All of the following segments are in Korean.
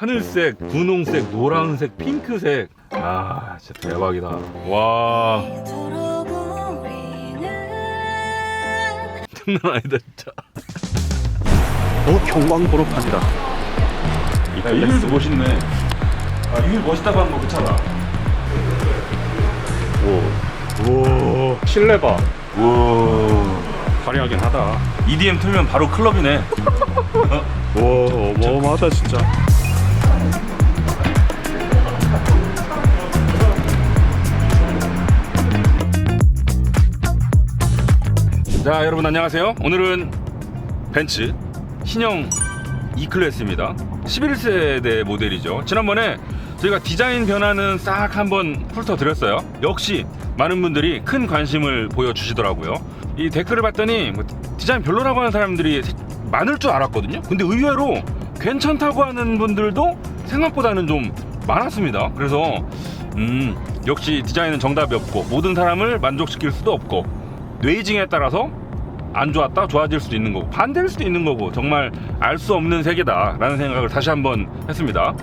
하늘색, 분홍색, 노란색, 핑크색. 아, 진짜 대박이다. 와, 장난 아니다 진짜. 어 경광도로판이다. 야, 이 휠도 멋있네. 아, 이휠 멋있다고 하는 거 그차다. 오. 오. 실내 봐. 우와. 화려하긴 하다. EDM 틀면 바로 클럽이네. 와 어마어마하다 진짜. 자, 여러분 안녕하세요. 오늘은 벤츠 신형 E클래스입니다. 11세대 모델이죠. 지난번에 저희가 디자인 변화는 싹 한번 훑어드렸어요. 역시 많은 분들이 큰 관심을 보여주시더라고요. 이 댓글을 봤더니 뭐 디자인 별로라고 하는 사람들이 많을 줄 알았거든요. 근데 의외로 괜찮다고 하는 분들도 생각보다는 좀 많았습니다. 그래서 음, 역시 디자인은 정답이 없고 모든 사람을 만족시킬 수도 없고 뇌이징에 따라서 안 좋았다 좋아질 수도 있는 거고 반대일 수도 있는 거고 정말 알 수 없는 세계다라는 생각을 다시 한번 했습니다.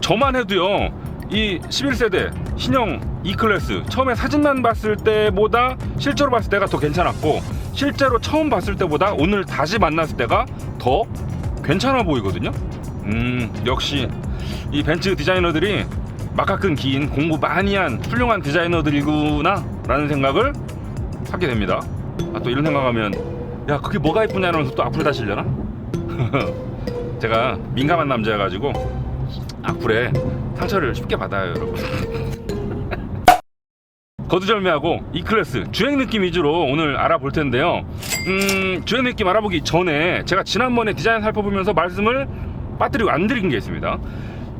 저만 해도요 이 11세대 신형 E클래스 처음에 사진만 봤을 때보다 실제로 봤을 때가 더 괜찮았고 실제로 처음 봤을 때보다 오늘 다시 만났을 때가 더 괜찮아 보이거든요. 음 역시 이 벤츠 디자이너들이 막가끈 긴 공부 많이 한 훌륭한 디자이너들이구나 라는 생각을 하게 됩니다. 아, 또 이런 생각하면 야 그게 뭐가 이쁘냐면서 또 악플 다시려나? 제가 민감한 남자여가지고 악플에 상처를 쉽게 받아요 여러분. 거두절미하고 이 클래스 주행 느낌 위주로 오늘 알아볼 텐데요. 음, 주행 느낌 알아보기 전에 제가 지난번에 디자인 살펴보면서 말씀을 빠뜨리고 안 드린 게 있습니다.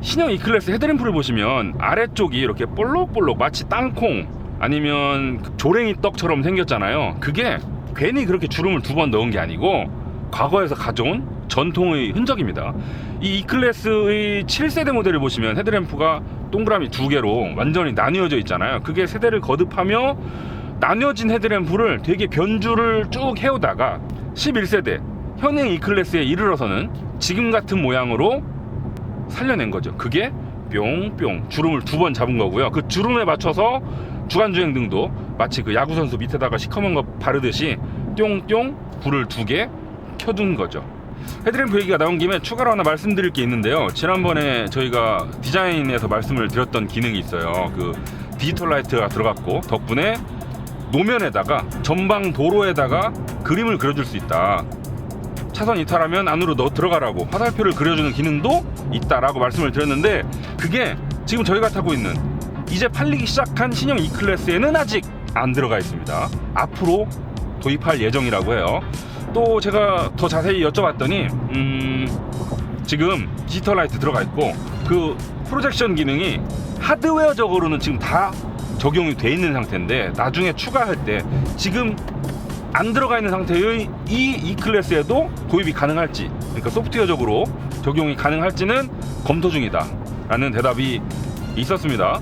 신형 E클래스 헤드램프를 보시면 아래쪽이 이렇게 볼록볼록 마치 땅콩 아니면 그 조랭이 떡처럼 생겼잖아요. 그게 괜히 그렇게 주름을 두 번 넣은 게 아니고 과거에서 가져온 전통의 흔적입니다. 이 E클래스의 7세대 모델을 보시면 헤드램프가 동그라미 두 개로 완전히 나뉘어져 있잖아요. 그게 세대를 거듭하며 나뉘어진 헤드램프를 되게 변주를 쭉 해오다가 11세대 현행 E클래스에 이르러서는 지금 같은 모양으로 살려낸 거죠. 그게 뿅뿅 주름을 두 번 잡은 거고요. 그 주름에 맞춰서 주간 주행 등도 마치 그 야구 선수 밑에다가 시커먼 거 바르듯이 뿅뿅 불을 두 개 켜둔 거죠. 헤드램프 얘기가 나온 김에 추가로 하나 말씀드릴 게 있는데요. 지난번에 저희가 디자인에서 말씀을 드렸던 기능이 있어요. 그 디지털 라이트가 들어갔고 덕분에 노면에다가 전방 도로에다가 그림을 그려줄 수 있다. 차선 이탈하면 안으로 넣어 들어가라고 화살표를 그려주는 기능도 있다라고 말씀을 드렸는데 그게 지금 저희가 타고 있는 이제 팔리기 시작한 신형 E클래스에는 아직 안 들어가 있습니다. 앞으로 도입할 예정이라고 해요. 또 제가 더 자세히 여쭤봤더니 음, 지금 디지털 라이트 들어가 있고 그 프로젝션 기능이 하드웨어적으로는 지금 다 적용이 돼 있는 상태인데 나중에 추가할 때 지금 안 들어가 있는 상태의 이 E클래스에도 도입이 가능할지 그러니까 소프트웨어적으로 적용이 가능할지는 검토 중이다 라는 대답이 있었습니다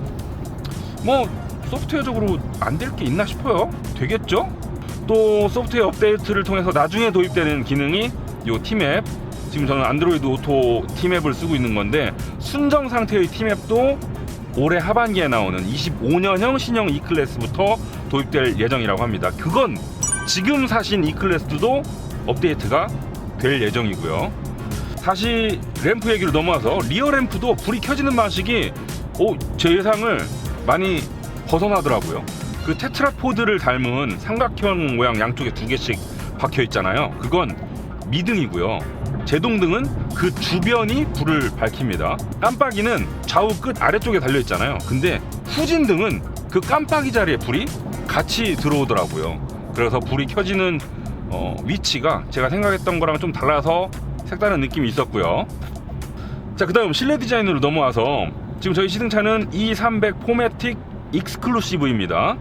뭐 소프트웨어적으로 안 될 게 있나 싶어요 되겠죠? 또 소프트웨어 업데이트를 통해서 나중에 도입되는 기능이 요 티맵 지금 저는 안드로이드 오토 티맵을 쓰고 있는 건데 순정 상태의 티맵도 올해 하반기에 나오는 25년형 신형 E클래스부터 도입될 예정이라고 합니다. 그건 지금 사신 E클래스도 업데이트가 될 예정이고요. 다시 램프 얘기로 넘어와서 리어 램프도 불이 켜지는 방식이 오, 제 예상을 많이 벗어나더라고요. 그 테트라포드를 닮은 삼각형 모양 양쪽에 두 개씩 박혀 있잖아요. 그건 미등이고요. 제동등은 그 주변이 불을 밝힙니다. 깜빡이는 좌우 끝 아래쪽에 달려 있잖아요. 근데 후진등은 그 깜빡이 자리에 불이 같이 들어오더라고요. 그래서 불이 켜지는 어, 위치가 제가 생각했던 거랑 좀 달라서 색다른 느낌이 있었고요. 자, 그 다음 실내 디자인으로 넘어와서 지금 저희 시승차는 E300 포매틱 익스클루시브입니다.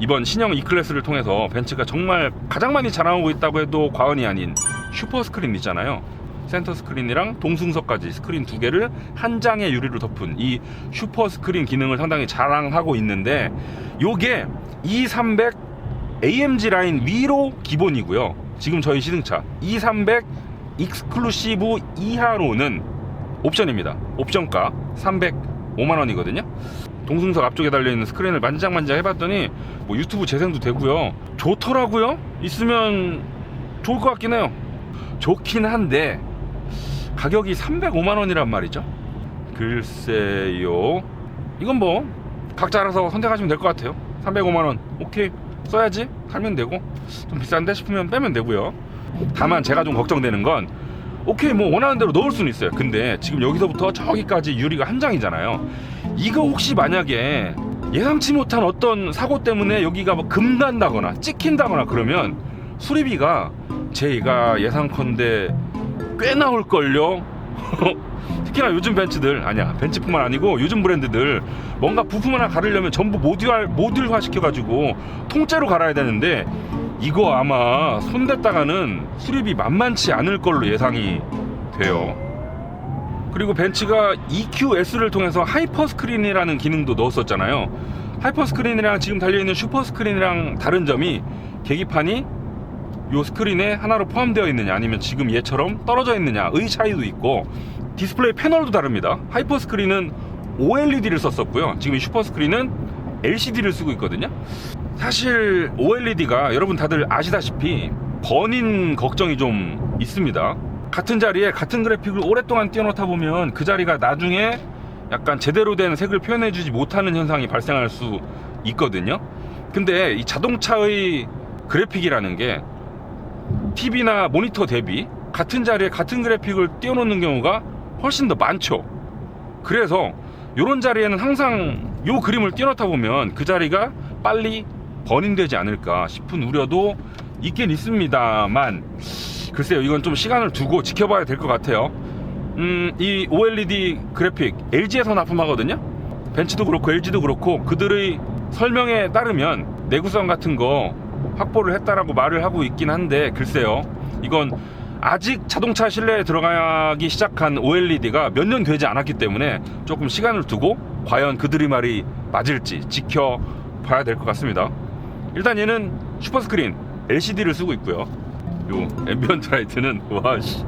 이번 신형 E클래스를 통해서 벤츠가 정말 가장 많이 자랑하고 있다고 해도 과언이 아닌 슈퍼 스크린 있잖아요. 센터 스크린이랑 동승석까지 스크린 두 개를 한 장의 유리로 덮은 이 슈퍼 스크린 기능을 상당히 자랑하고 있는데 요게 E300 AMG 라인 위로 기본이고요. 지금 저희 시승차 E300 익스클루시브 이하로는 옵션입니다. 옵션가 305만 원이거든요. 동승석 앞쪽에 달려있는 스크린을 만지작만지작 해봤더니 뭐 유튜브 재생도 되고요. 좋더라고요. 있으면 좋을 것 같긴 해요. 좋긴 한데 가격이 305만 원이란 말이죠. 글쎄요. 이건 뭐 각자 알아서 선택하시면 될 것 같아요. 305만 원. 오케이. 써야지. 살면 되고. 좀 비싼데 싶으면 빼면 되고요. 다만 제가 좀 걱정되는 건 오케이 뭐 원하는 대로 넣을 수는 있어요. 근데 지금 여기서부터 저기까지 유리가 한 장이잖아요. 이거 혹시 만약에 예상치 못한 어떤 사고 때문에 여기가 뭐 금단다거나 찍힌다거나 그러면 수리비가 제가 예상컨대 꽤 나올걸요. 특히나 요즘 벤츠들 아니야 벤츠뿐만 아니고 요즘 브랜드들 뭔가 부품 하나 가르려면 전부 모듈 모듈화 시켜가지고 통째로 갈아야 되는데 이거 아마 손댔다가는 수리비 만만치 않을 걸로 예상이 돼요. 그리고 벤츠가 EQS를 통해서 하이퍼 스크린이라는 기능도 넣었었잖아요. 하이퍼 스크린이랑 지금 달려있는 슈퍼 스크린이랑 다른 점이 계기판이 요 스크린에 하나로 포함되어 있느냐 아니면 지금 얘처럼 떨어져 있느냐의 차이도 있고 디스플레이 패널도 다릅니다. 하이퍼 스크린은 OLED를 썼었고요. 지금 이 슈퍼 스크린은 LCD를 쓰고 있거든요. 사실 OLED가 여러분 다들 아시다시피 번인 걱정이 좀 있습니다. 같은 자리에 같은 그래픽을 오랫동안 띄워놓다 보면 그 자리가 나중에 약간 제대로 된 색을 표현해주지 못하는 현상이 발생할 수 있거든요. 근데 이 자동차의 그래픽이라는 게 TV나 모니터 대비 같은 자리에 같은 그래픽을 띄워놓는 경우가 훨씬 더 많죠. 그래서 이런 자리에는 항상 요 그림을 띄워놓다 보면 그 자리가 빨리 버닝되지 않을까 싶은 우려도 있긴 있습니다만 글쎄요 이건 좀 시간을 두고 지켜봐야 될 것 같아요. 음, 이 OLED 그래픽 LG에서 납품하거든요. 벤츠도 그렇고 LG도 그렇고 그들의 설명에 따르면 내구성 같은 거 확보를 했다라고 말을 하고 있긴 한데 글쎄요 이건 아직 자동차 실내에 들어가기 시작한 OLED가 몇 년 되지 않았기 때문에 조금 시간을 두고 과연 그들의 말이 맞을지 지켜봐야 될 것 같습니다. 일단 얘는 슈퍼스크린 LCD를 쓰고 있고요. 요 앰비언트 라이트는 와씨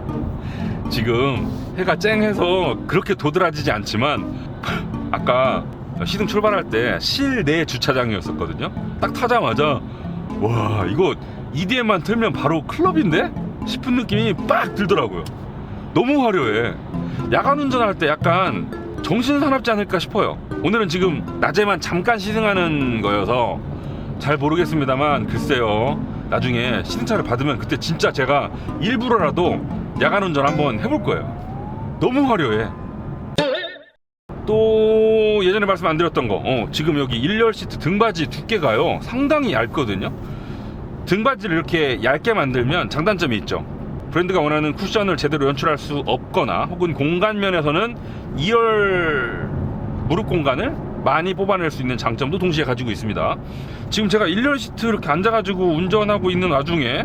지금 해가 쨍해서 그렇게 도드라지지 않지만 아까 시승 출발할 때 실내 주차장이었었거든요. 딱 타자마자 와 이거 EDM만 틀면 바로 클럽인데 싶은 느낌이 빡 들더라고요. 너무 화려해. 야간 운전할 때 약간 정신 사납지 않을까 싶어요. 오늘은 지금 낮에만 잠깐 시승하는 거여서 잘 모르겠습니다만 글쎄요. 나중에 시승차를 받으면 그때 진짜 제가 일부러라도 야간 운전 한번 해볼 거예요. 너무 화려해. 또 예전에 말씀 안 드렸던 거, 어, 지금 여기 일렬 시트 등받이 두께가요 상당히 얇거든요. 등받이를 이렇게 얇게 만들면 장단점이 있죠. 브랜드가 원하는 쿠션을 제대로 연출할 수 없거나 혹은 공간 면에서는 2열 무릎 공간을 많이 뽑아낼 수 있는 장점도 동시에 가지고 있습니다. 지금 제가 1열 시트 이렇게 앉아가지고 운전하고 있는 와중에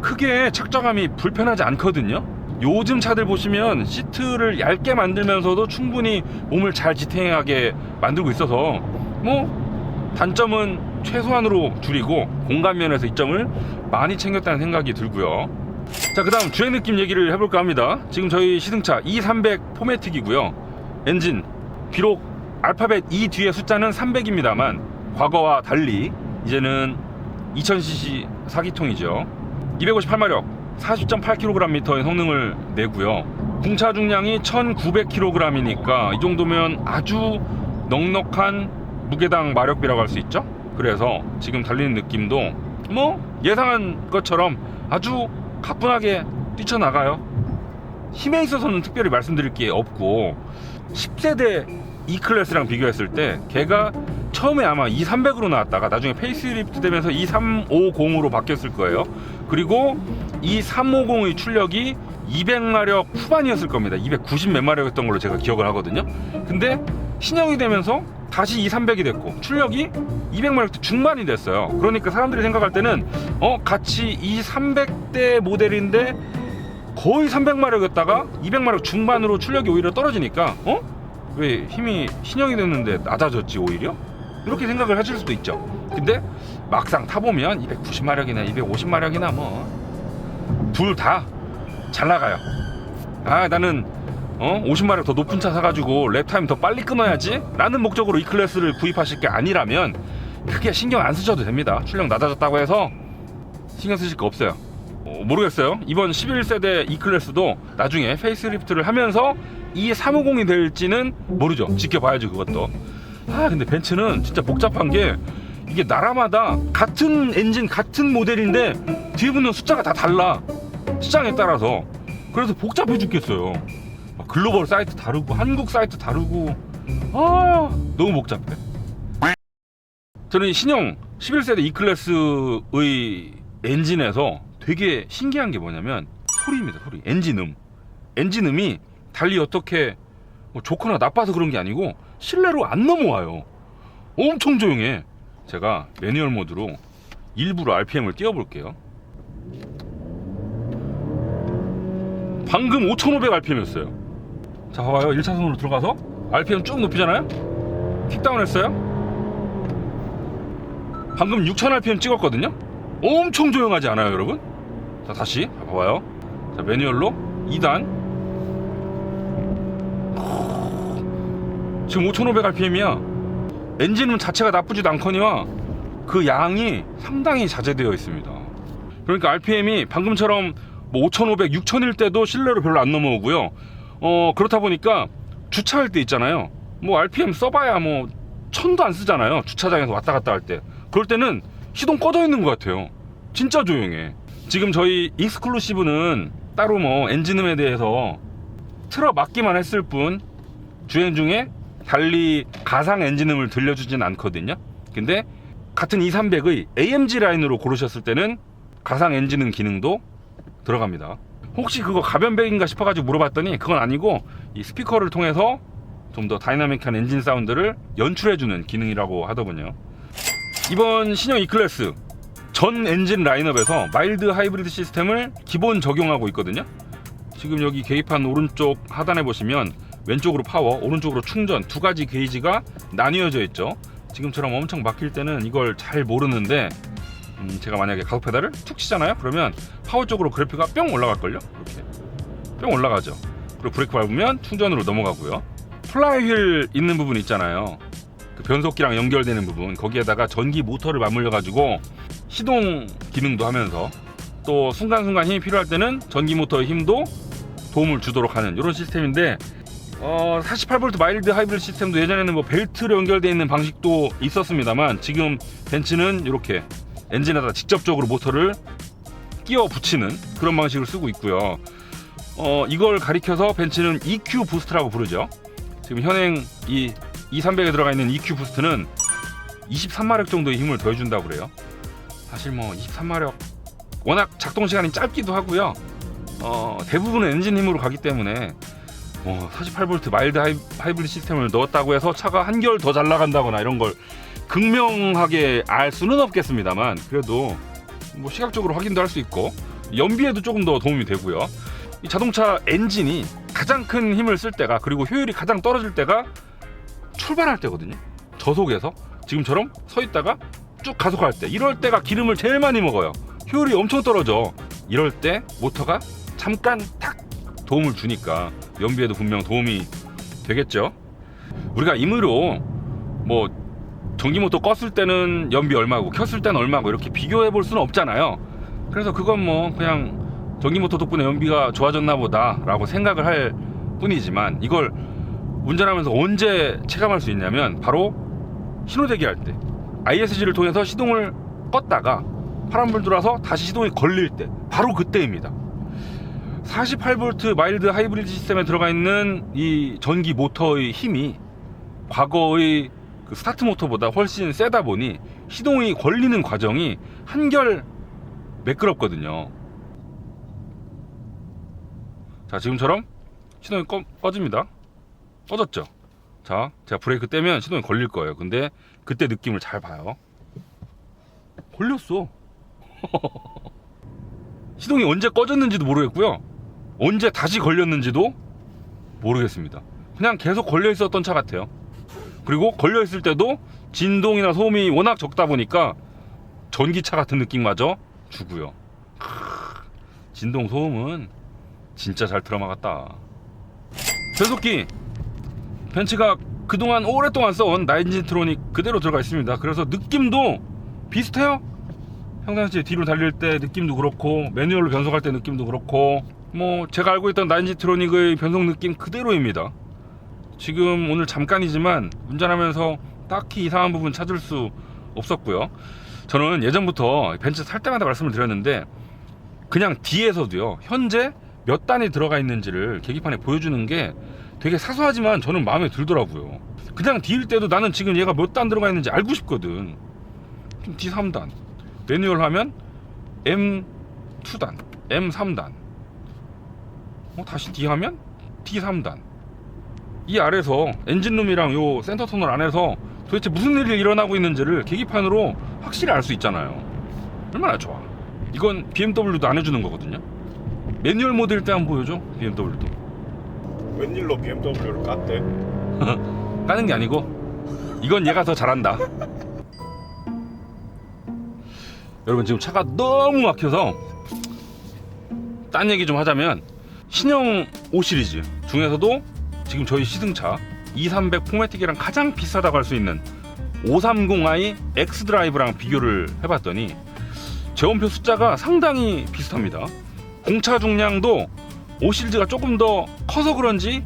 크게 착좌감이 불편하지 않거든요. 요즘 차들 보시면 시트를 얇게 만들면서도 충분히 몸을 잘 지탱하게 만들고 있어서 뭐 단점은 최소한으로 줄이고 공간 면에서 이점을 많이 챙겼다는 생각이 들고요. 자, 그 다음 주행 느낌 얘기를 해볼까 합니다. 지금 저희 시승차 E300 포매틱이고요. 엔진, 비록 알파벳 E 뒤에 숫자는 300입니다만, 과거와 달리 이제는 2000cc 4기통이죠. 258마력, 40.8kgm의 성능을 내고요. 궁차 중량이 1900kg이니까 이 정도면 아주 넉넉한 무게당 마력비라고 할 수 있죠. 그래서 지금 달리는 느낌도 뭐 예상한 것처럼 아주 가뿐하게 뛰쳐나가요. 힘에 있어서는 특별히 말씀드릴 게 없고 10세대 E클래스랑 비교했을 때 걔가 처음에 아마 2300으로 나왔다가 나중에 페이스리프트 되면서 2350으로 바뀌었을 거예요. 그리고 2350의 출력이 200마력 후반이었을 겁니다. 290 몇 마력이었던 걸로 제가 기억을 하거든요. 근데 신형이 되면서 다시 2300이 됐고 출력이 200마력 중반이 됐어요. 그러니까 사람들이 생각할 때는 어 같이 이 300대 모델인데 거의 300마력이었다가 200마력 중반으로 출력이 오히려 떨어지니까 어? 왜 힘이 신형이 됐는데 낮아졌지 오히려? 이렇게 생각을 하실 수도 있죠. 근데 막상 타보면 290마력이나 250마력이나 뭐 둘 다 잘 나가요. 아 나는 어? 50마력 더 높은 차 사가지고 랩타임 더 빨리 끊어야지? 라는 목적으로 이 클래스를 구입하실 게 아니라면 크게 신경 안 쓰셔도 됩니다. 출력 낮아졌다고 해서 신경 쓰실 거 없어요. 어, 모르겠어요. 이번 11세대 E 클래스도 나중에 페이스리프트를 하면서 이 350이 될지는 모르죠. 지켜봐야죠 그것도. 아 근데 벤츠는 진짜 복잡한 게 이게 나라마다 같은 엔진 같은 모델인데 뒤에 붙는 숫자가 다 달라. 시장에 따라서. 그래서 복잡해 죽겠어요. 막 글로벌 사이트 다르고 한국 사이트 다르고. 아 너무 복잡해. 저는 이 신형 11세대 E클래스의 엔진에서 되게 신기한 게 뭐냐면 소리입니다 소리. 엔진음. 엔진음이 달리 어떻게 뭐 좋거나 나빠서 그런 게 아니고 실내로 안 넘어와요. 엄청 조용해. 제가 매뉴얼 모드로 일부러 RPM을 띄워볼게요. 방금 5500rpm이었어요 자 봐봐요. 1차선으로 들어가서 RPM 쭉 높이잖아요? 킥다운 했어요? 방금 6000rpm 찍었거든요? 엄청 조용하지 않아요 여러분? 자 다시 자, 봐봐요. 자 매뉴얼로 2단. 지금 5500rpm이야. 엔진음 자체가 나쁘지도 않거니와 그 양이 상당히 자제되어 있습니다. 그러니까 RPM이 방금처럼 뭐 5,500, 6,000일 때도 실내로 별로 안 넘어오고요. 어 그렇다 보니까 주차할 때 있잖아요. 뭐 RPM 써봐야 뭐 천도 안 쓰잖아요. 주차장에서 왔다 갔다 할 때. 그럴 때는 시동 꺼져 있는 것 같아요. 진짜 조용해. 지금 저희 익스클루시브는 따로 뭐 엔진음에 대해서 틀어 막기만 했을 뿐 주행 중에 달리 가상 엔진음을 들려주진 않거든요. 근데 같은 2300의 AMG 라인으로 고르셨을 때는 가상 엔진음 기능도 들어갑니다. 혹시 그거 가변백인가 싶어가지고 물어봤더니 그건 아니고 이 스피커를 통해서 좀 더 다이나믹한 엔진 사운드를 연출해주는 기능이라고 하더군요. 이번 신형 E클래스 전 엔진 라인업에서 마일드 하이브리드 시스템을 기본 적용하고 있거든요. 지금 여기 계기판 오른쪽 하단에 보시면 왼쪽으로 파워, 오른쪽으로 충전 두 가지 게이지가 나뉘어져 있죠. 지금처럼 엄청 막힐 때는 이걸 잘 모르는데 음, 제가 만약에 가속 페달을 툭 치잖아요. 그러면 파워 쪽으로 그래프가 뿅 올라갈걸요. 이렇게 뿅 올라가죠. 그리고 브레이크 밟으면 충전으로 넘어가고요. 플라이휠 있는 부분 있잖아요. 그 변속기랑 연결되는 부분 거기에다가 전기 모터를 맞물려 가지고 시동 기능도 하면서 또 순간순간 힘이 필요할 때는 전기 모터의 힘도 도움을 주도록 하는 이런 시스템인데 어, 48V 마일드 하이브리드 시스템도 예전에는 뭐 벨트로 연결되어 있는 방식도 있었습니다만 지금 벤츠는 이렇게 엔진에다 직접적으로 모터를 끼워 붙이는 그런 방식을 쓰고 있고요. 어, 이걸 가리켜서 벤츠는 EQ 부스트라고 부르죠. 지금 현행 이 2300에 들어가 있는 EQ 부스트는 23마력 정도의 힘을 더해준다고 그래요. 사실 뭐 23마력 워낙 작동 시간이 짧기도 하고요. 어, 대부분은 엔진 힘으로 가기 때문에 뭐 48V 마일드 하이, 하이브리드 시스템을 넣었다고 해서 차가 한결 더 잘 나간다거나 이런 걸 극명하게 알 수는 없겠습니다만 그래도 뭐 시각적으로 확인도 할 수 있고 연비에도 조금 더 도움이 되고요. 이 자동차 엔진이 가장 큰 힘을 쓸 때가 그리고 효율이 가장 떨어질 때가 출발할 때거든요. 저속에서 지금처럼 서 있다가 쭉 가속할 때 이럴 때가 기름을 제일 많이 먹어요. 효율이 엄청 떨어져. 이럴 때 모터가 잠깐 탁 도움을 주니까 연비에도 분명 도움이 되겠죠. 우리가 임의로 뭐 전기 모터 껐을 때는 연비 얼마고 켰을 때는 얼마고 이렇게 비교해 볼 수는 없잖아요. 그래서 그건 뭐 그냥 전기 모터 덕분에 연비가 좋아졌나 보다라고 생각을 할 뿐이지만 이걸 운전하면서 언제 체감할 수 있냐면 바로 신호대기 할 때 ISG를 통해서 시동을 껐다가 파란불 들어와서 다시 시동이 걸릴 때 바로 그때입니다. 48V 마일드 하이브리드 시스템에 들어가 있는 이 전기 모터의 힘이 과거의 그 스타트 모터보다 훨씬 세다 보니 시동이 걸리는 과정이 한결 매끄럽거든요. 자, 지금처럼 시동이 꺼, 꺼집니다. 꺼졌죠? 자, 제가 브레이크 떼면 시동이 걸릴 거예요. 근데 그때 느낌을 잘 봐요. 걸렸어. 시동이 언제 꺼졌는지도 모르겠고요. 언제 다시 걸렸는지도 모르겠습니다. 그냥 계속 걸려 있었던 차 같아요. 그리고 걸려 있을 때도 진동이나 소음이 워낙 적다 보니까 전기차 같은 느낌마저 주고요. 크, 진동 소음은 진짜 잘 들어막았다. 변속기 벤츠가 그동안 오랫동안 써온 나인지트로닉 그대로 들어가 있습니다. 그래서 느낌도 비슷해요. 평상시에 뒤로 달릴 때 느낌도 그렇고 매뉴얼로 변속할 때 느낌도 그렇고 뭐 제가 알고 있던 나인지트로닉의 변속 느낌 그대로입니다. 지금 오늘 잠깐이지만 운전하면서 딱히 이상한 부분 찾을 수 없었고요. 저는 예전부터 벤츠 살 때마다 말씀을 드렸는데 그냥 뒤에서도요 현재 몇 단이 들어가 있는지를 계기판에 보여주는 게 되게 사소하지만 저는 마음에 들더라고요. 그냥 D일 때도 나는 지금 얘가 몇 단 들어가 있는지 알고 싶거든. 좀 D 3단. 매뉴얼 하면 M 2단, M 3단. 어, 다시 D 하면 D 3단. 이 아래서 엔진룸이랑 요 센터 터널 안에서 도대체 무슨 일이 일어나고 있는지를 계기판으로 확실히 알 수 있잖아요. 얼마나 좋아. 이건 BMW도 안 해주는 거거든요. 매뉴얼 모드일 때 한번 보여줘. BMW도. 웬일로 BMW를 깠대? 까는 게 아니고 이건 얘가 더 잘한다. 여러분 지금 차가 너무 막혀서 딴 얘기 좀 하자면 신형 5 시리즈 중에서도 지금 저희 시승차 2300 포매틱이랑 가장 비싸다고 할 수 있는 530i X 드라이브랑 비교를 해봤더니 제원표 숫자가 상당히 비슷합니다. 공차 중량도 5 시리즈가 조금 더 커서 그런지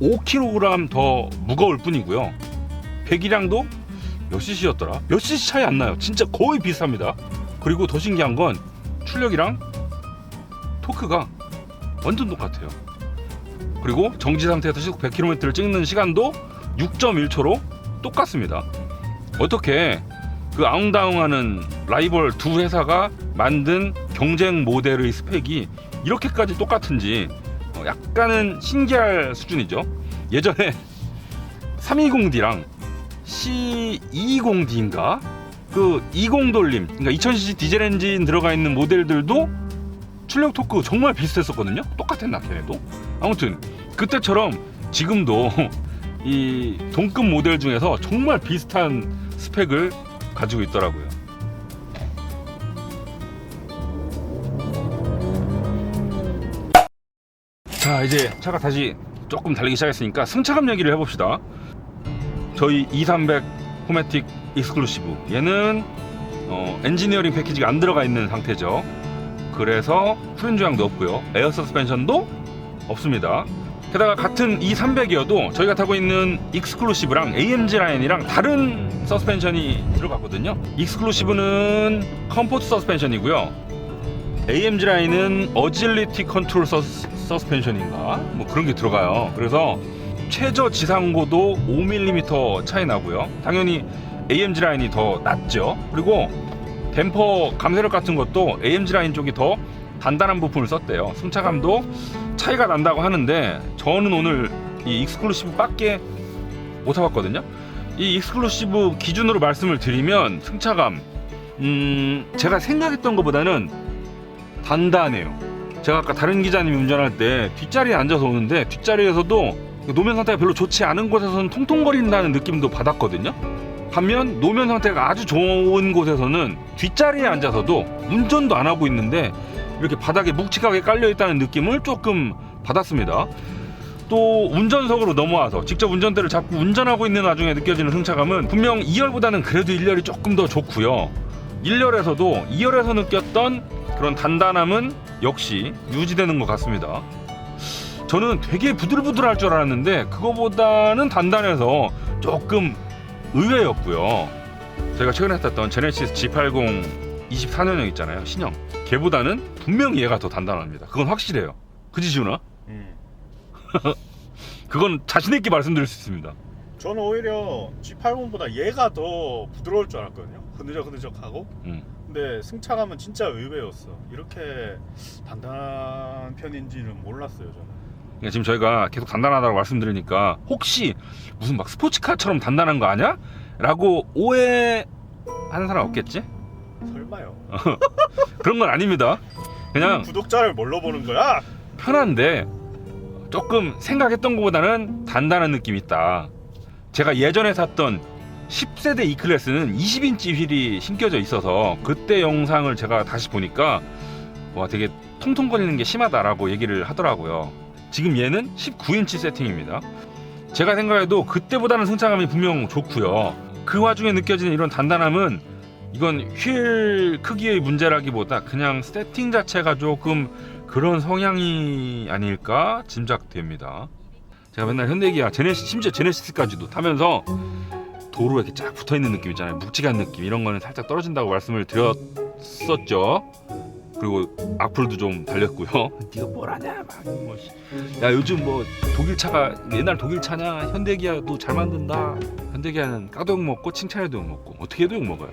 5kg 더 무거울 뿐이고요. 배기량도 몇 cc였더라? 몇 cc 차이 안 나요. 진짜 거의 비슷합니다. 그리고 더 신기한 건 출력이랑 토크가 완전 똑같아요. 그리고 정지 상태에서 시속 100km를 찍는 시간도 6.1초로 똑같습니다. 어떻게 그 아웅다웅하는 라이벌 두 회사가 만든 경쟁 모델의 스펙이 이렇게까지 똑같은지 어, 약간은 신기할 수준이죠. 예전에 320D랑 C220D인가 그 20 돌림, 그러니까 2000cc 디젤 엔진 들어가 있는 모델들도 출력 토크 정말 비슷했었거든요. 똑같았나 걔네도. 아무튼 그때처럼 지금도 이 동급 모델 중에서 정말 비슷한 스펙을 가지고 있더라고요. 자 이제 차가 다시 조금 달리기 시작했으니까 승차감 얘기를 해봅시다 저희 2300 포매틱 익스클루시브 얘는 어, 엔지니어링 패키지가 안 들어가 있는 상태죠 그래서 후륜 조향도 없고요 에어 서스펜션도 없습니다 게다가 같은 E 300이어도 저희가 타고 있는 익스클루시브랑 AMG 라인이랑 다른 서스펜션이 들어갔거든요 익스클루시브는 컴포트 서스펜션이고요 AMG 라인은 어질리티 컨트롤 서스, 서스펜션인가 뭐 그런 게 들어가요. 그래서 최저 지상고도 5mm 차이 나고요. 당연히 AMG 라인이 더 낮죠. 그리고 댐퍼 감쇄력 같은 것도 AMG 라인 쪽이 더 단단한 부품을 썼대요. 승차감도 차이가 난다고 하는데 저는 오늘 이 익스클루시브 밖에 못 타봤거든요. 이 익스클루시브 기준으로 말씀을 드리면 승차감 음 제가 생각했던 것보다는 단단해요. 제가 아까 다른 기자님이 운전할 때 뒷자리에 앉아서 오는데 뒷자리에서도 노면 상태가 별로 좋지 않은 곳에서는 통통거린다는 느낌도 받았거든요. 반면 노면 상태가 아주 좋은 곳에서는 뒷자리에 앉아서도 운전도 안 하고 있는데 이렇게 바닥에 묵직하게 깔려 있다는 느낌을 조금 받았습니다. 또 운전석으로 넘어와서 직접 운전대를 잡고 운전하고 있는 와중에 느껴지는 승차감은 분명 2열보다는 그래도 1열이 조금 더 좋고요. 1열에서도 2열에서 느꼈던 그런 단단함은 역시 유지되는 것 같습니다. 저는 되게 부들부들할 줄 알았는데 그거보다는 단단해서 조금 의외였고요. 저희가 최근에 탔던 제네시스 G80 24년형 있잖아요. 신형. 걔보다는 분명히 얘가 더 단단합니다. 그건 확실해요. 그지 지훈아? 음. 그건 자신 있게 말씀드릴 수 있습니다. 저는 오히려 G80보다 얘가 더 부드러울 줄 알았거든요. 흐느적 흐느적하고. 음. 근데 승차감은 진짜 의외였어. 이렇게 단단한 편인지는 몰랐어요 저는. 그러니까 지금 저희가 계속 단단하다고 말씀드리니까 혹시 무슨 막 스포츠카처럼 단단한 거 아니야? 라고 오해 하는 사람 없겠지? 설마요. 그런 건 아닙니다. 그냥 구독자를 뭘로 보는 거야? 편한데 조금 생각했던 것보다는 단단한 느낌이 있다. 제가 예전에 샀던 10세대 E클래스는 20인치 휠이 신겨져 있어서 그때 영상을 제가 다시 보니까 와 되게 통통거리는 게 심하다라고 얘기를 하더라고요. 지금 얘는 19인치 세팅입니다. 제가 생각해도 그때보다는 승차감이 분명 좋고요. 그 와중에 느껴지는 이런 단단함은 이건 휠 크기의 문제라기보다 그냥 세팅 자체가 조금 그런 성향이 아닐까 짐작됩니다. 제가 맨날 현대기아 제네시 심지어 제네시스까지도 타면서 도로에 이렇게 쫙 붙어 있는 느낌 있잖아요. 묵직한 느낌 이런 거는 살짝 떨어진다고 말씀을 드렸었죠. 그리고 악플도 좀 달렸고요. 네가 뭘 하냐 막 뭐. 야 요즘 뭐 독일 차가 옛날 독일 차냐 현대 기아도 잘 만든다. 현대 기아는 까도 욕 먹고 칭찬해도 욕 먹고 어떻게 해도 욕 먹어요.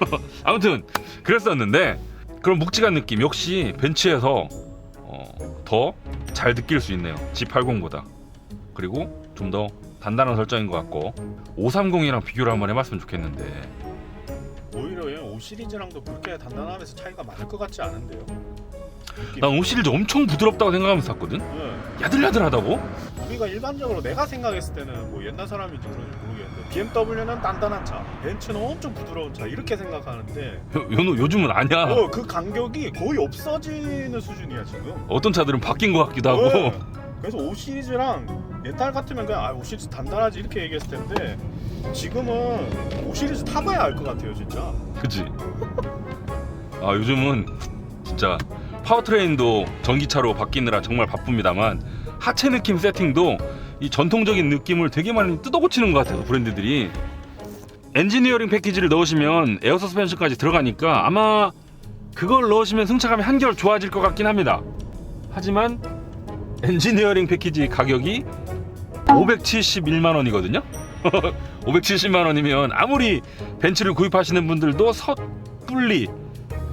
아무튼 그랬었는데 그런 묵직한 느낌 역시 벤츠에서 어, 더잘 느낄 수 있네요. G80보다 그리고 좀 더 단단한 설정인 것 같고 530이랑 비교를 한번 해봤으면 좋겠는데 오히려 얘는 5 시리즈랑도 그렇게 단단함에서 차이가 많을 것 같지 않은데요. 느낌. 난5 시리즈 엄청 부드럽다고 생각하면서 샀거든. 네. 야들야들하다고? 우리가 일반적으로 내가 생각했을 때는 뭐 옛날 사람인지 그런지 모르겠는데 BMW는 단단한 차, 벤츠는 엄청 부드러운 차 이렇게 생각하는데 요, 요, 요즘은 아니야. 어, 그 간격이 거의 없어지는 수준이야 지금. 어떤 차들은 바뀐 것 같기도 하고. 네. 그래서 5 시리즈랑 옛날 같으면 그냥 아, 5 시리즈 단단하지 이렇게 얘기했을 텐데 지금은 5 시리즈 타봐야 알 것 같아요 진짜. 그치? 아 요즘은 진짜 파워트레인도 전기차로 바뀌느라 정말 바쁩니다만 하체 느낌 세팅도 이 전통적인 느낌을 되게 많이 뜯어고치는 것 같아요 브랜드들이 엔지니어링 패키지를 넣으시면 에어 서스펜션까지 들어가니까 아마 그걸 넣으시면 승차감이 한결 좋아질 것 같긴 합니다 하지만 엔지니어링 패키지 가격이 571만 원이거든요? 570만 원이면 아무리 벤츠를 구입하시는 분들도 섣불리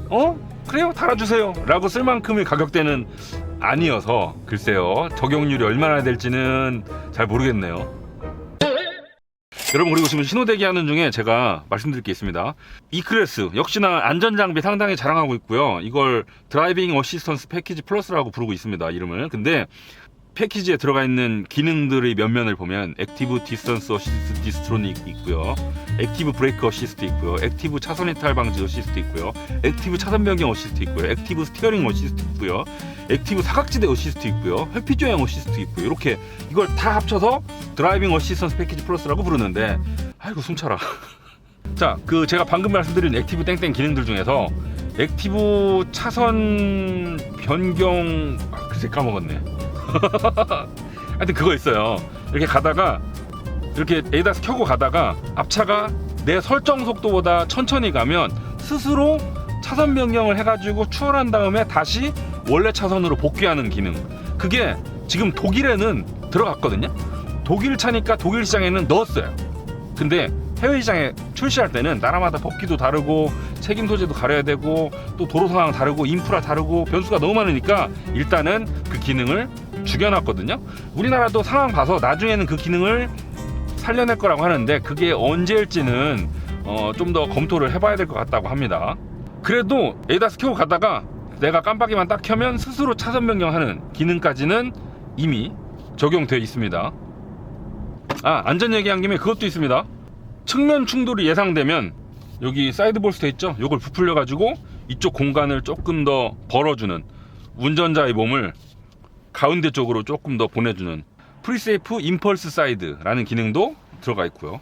어? 그래요 달아주세요 라고 쓸 만큼의 가격대는 아니어서 글쎄요 적용률이 얼마나 될지는 잘 모르겠네요. 여러분 그리고 지금 신호 대기 하는 중에 제가 말씀드릴 게 있습니다. E클래스 역시나 안전 장비 상당히 자랑하고 있고요. 이걸 드라이빙 어시스턴스 패키지 플러스라고 부르고 있습니다 이름을. 근데 패키지에 들어가 있는 기능들의 면면을 보면 액티브 디스턴스 어시스트 디스트로닉 있고요. 액티브 브레이크 어시스트 있고요. 액티브 차선 이탈 방지 어시스트 있고요. 액티브 차선 변경 어시스트 있고요. 액티브 스티어링 어시스트 있고요. 액티브 사각지대 어시스트 있고요. 회피 조 향 어시스트 있고요. 이렇게 이걸 다 합쳐서 드라이빙 어시스턴스 패키지 플러스라고 부르는데 아이고 숨차라. 자, 그 제가 방금 말씀드린 액티브 땡땡 기능들 중에서 액티브 차선 변경 아, 글쎄 까먹었네. 하여튼 그거 있어요. 이렇게 가다가 이렇게 에이다스 켜고 가다가 앞차가 내 설정 속도보다 천천히 가면 스스로 차선 변경을 해가지고 추월한 다음에 다시 원래 차선으로 복귀하는 기능. 그게 지금 독일에는 들어갔거든요. 독일 차니까 독일 시장에는 넣었어요. 근데 해외 시장에 출시할 때는 나라마다 법규도 다르고 책임 소재도 가려야 되고 또 도로 상황 다르고 인프라 다르고 변수가 너무 많으니까 일단은 그 기능을 죽여놨거든요. 우리나라도 상황 봐서 나중에는 그 기능을 살려낼 거라고 하는데 그게 언제일지는 어, 좀 더 검토를 해봐야 될 것 같다고 합니다. 그래도 에이다스 켜고 가다가 내가 깜빡이만 딱 켜면 스스로 차선 변경하는 기능까지는 이미 적용되어 있습니다. 아 안전 얘기한 김에 그것도 있습니다. 측면 충돌이 예상되면 여기 사이드 볼스터 있죠? 이걸 부풀려 가지고 이쪽 공간을 조금 더 벌어주는 운전자의 몸을 가운데 쪽으로 조금 더 보내주는 프리세이프 임펄스 사이드라는 기능도 들어가 있고요.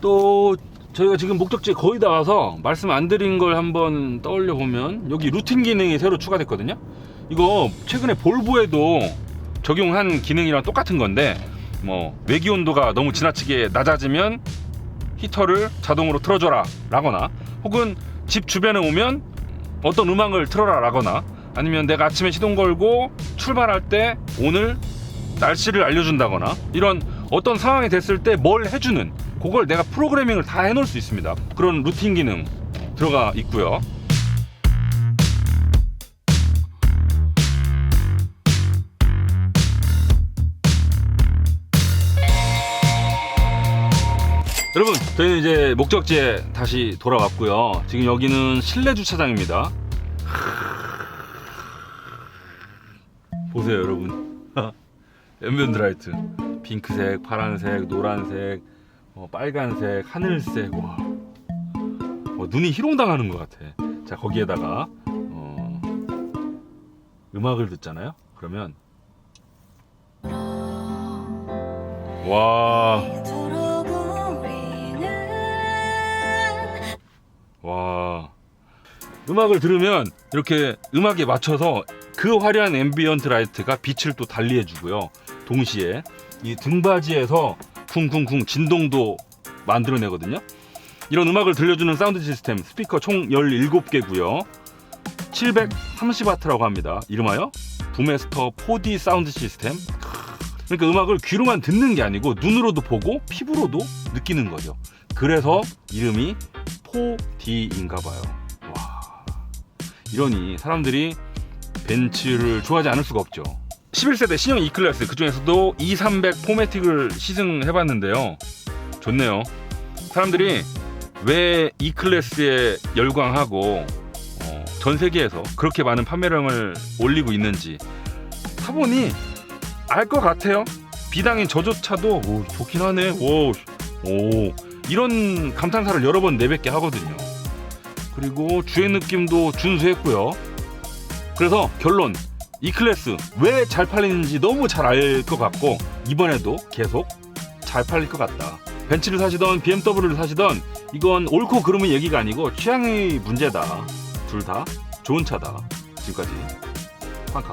또 저희가 지금 목적지에 거의 다 와서 말씀 안 드린 걸 한번 떠올려 보면 여기 루틴 기능이 새로 추가됐거든요. 이거 최근에 볼보에도 적용한 기능이랑 똑같은 건데 뭐 외기 온도가 너무 지나치게 낮아지면 히터를 자동으로 틀어줘라 라거나 혹은 집 주변에 오면 어떤 음악을 틀어라 라거나 아니면 내가 아침에 시동 걸고 출발할 때 오늘 날씨를 알려준다거나 이런 어떤 상황이 됐을 때 뭘 해주는 그걸 내가 프로그래밍을 다 해놓을 수 있습니다. 그런 루틴 기능 들어가 있고요. 여러분 저희는 이제 목적지에 다시 돌아왔고요. 지금 여기는 실내 주차장입니다 보세요 여러분. 앰비언트 라이트 핑크색 파란색 노란색 어, 빨간색 하늘색. 와. 어, 눈이 희롱당하는 것 같아. 자 거기에다가 어, 음악을 듣잖아요? 그러면. 와, 와. 음악을 들으면 이렇게 음악에 맞춰서 그 화려한 앰비언트 라이트가 빛을 또 달리해주고요. 동시에 이 등받이에서 쿵쿵쿵 진동도 만들어내거든요. 이런 음악을 들려주는 사운드 시스템 스피커 총 17개고요. 730와트라고 합니다. 이름하여 부메스터 4D 사운드 시스템. 그러니까 음악을 귀로만 듣는 게 아니고 눈으로도 보고 피부로도 느끼는 거죠. 그래서 이름이 4D인가 봐요. 와. 이러니 사람들이 벤츠를 좋아하지 않을 수가 없죠. 11세대 신형 E클래스 그 중에서도 E300 포매틱을 시승해 봤는데요. 좋네요. 사람들이 왜 E클래스에 열광하고 어, 전 세계에서 그렇게 많은 판매량을 올리고 있는지 타보니 알 것 같아요. 비당인 저조차도 오, 좋긴 하네. 오, 오 이런 감탄사를 여러 번 내뱉게 하거든요. 그리고 주행 느낌도 준수했고요. 그래서 결론 이 클래스 왜 잘 팔리는지 너무 잘 알 것 같고 이번에도 계속 잘 팔릴 것 같다. 벤츠를 사시던 BMW를 사시던 이건 옳고 그름의 얘기가 아니고 취향의 문제다. 둘 다 좋은 차다. 지금까지 판카.